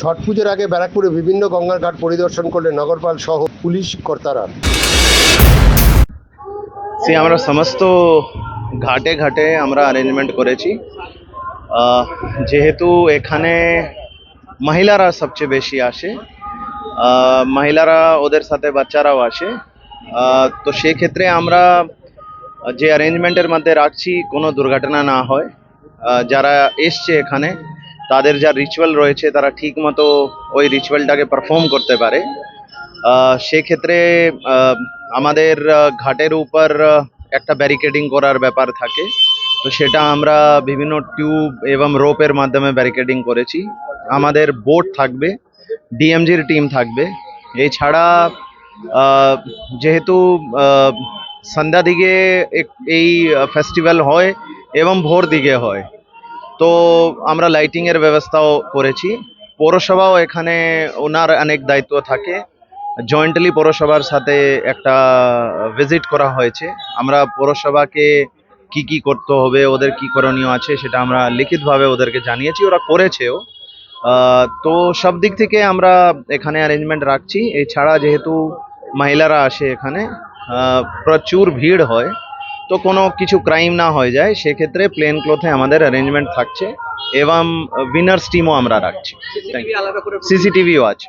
ছট পুজোর আগে ব্যারাকপুরে বিভিন্ন গঙ্গার ঘাট পরিদর্শন করলেন নগরপাল সহ পুলিশ কর্তারা। সে আমরা সমস্ত ঘাটে ঘাটে আমরা অ্যারেঞ্জমেন্ট করেছি। যেহেতু এখানে মহিলারা সবচেয়ে বেশি আসে মহিলারা ওদের সাথে বাচ্চারাও আসে। তো সেক্ষেত্রে আমরা যে অ্যারেঞ্জমেন্টের মধ্যে রাখছি, কোনো দুর্ঘটনা না হয়। যারা এসছে এখানে তাদের যা রিচুয়াল রয়েছে, তারা ঠিক মতো ওই রিচুয়ালটাকে পারফর্ম করতে পারে। সেক্ষেত্রে আমাদের ঘাটের উপর একটা ব্যারিকেডিং করার ব্যাপার থাকে। তো সেটা আমরা বিভিন্ন টিউব এবং রোপের মাধ্যমে ব্যারিকেডিং করেছি। আমাদের বোট থাকবে ডিএমজির টিম থাকবে। এছাড়া যেহেতু সন্ধ্যা দিকে এই ফেস্টিভ্যাল হয় এবং ভোর দিকে হয়। তো আমরা লাইটিংয়ের ব্যবস্থাও করেছি। পৌরসভাও এখানে ওনার অনেক দায়িত্ব থাকে। জয়েন্টলি পৌরসভার সাথে একটা ভিজিট করা হয়েছে। আমরা পৌরসভাকে কি কি করতে হবে, ওদের কি করণীয় আছে সেটা আমরা লিখিতভাবে ওদেরকে জানিয়েছি, ওরা করেছেও। তো সব দিক থেকে আমরা এখানে অ্যারেঞ্জমেন্ট রাখছি। এছাড়া যেহেতু মহিলারা আসে এখানে প্রচুর ভিড় হয়। তো কোনো কিছু ক্রাইম না হয়ে যায় সেক্ষেত্রে প্লেন ক্লোথে আমাদের অ্যারেঞ্জমেন্ট থাকছে। এবং উইনার্স টিমও আমরা রাখছি। সিসিটিভিও আছে।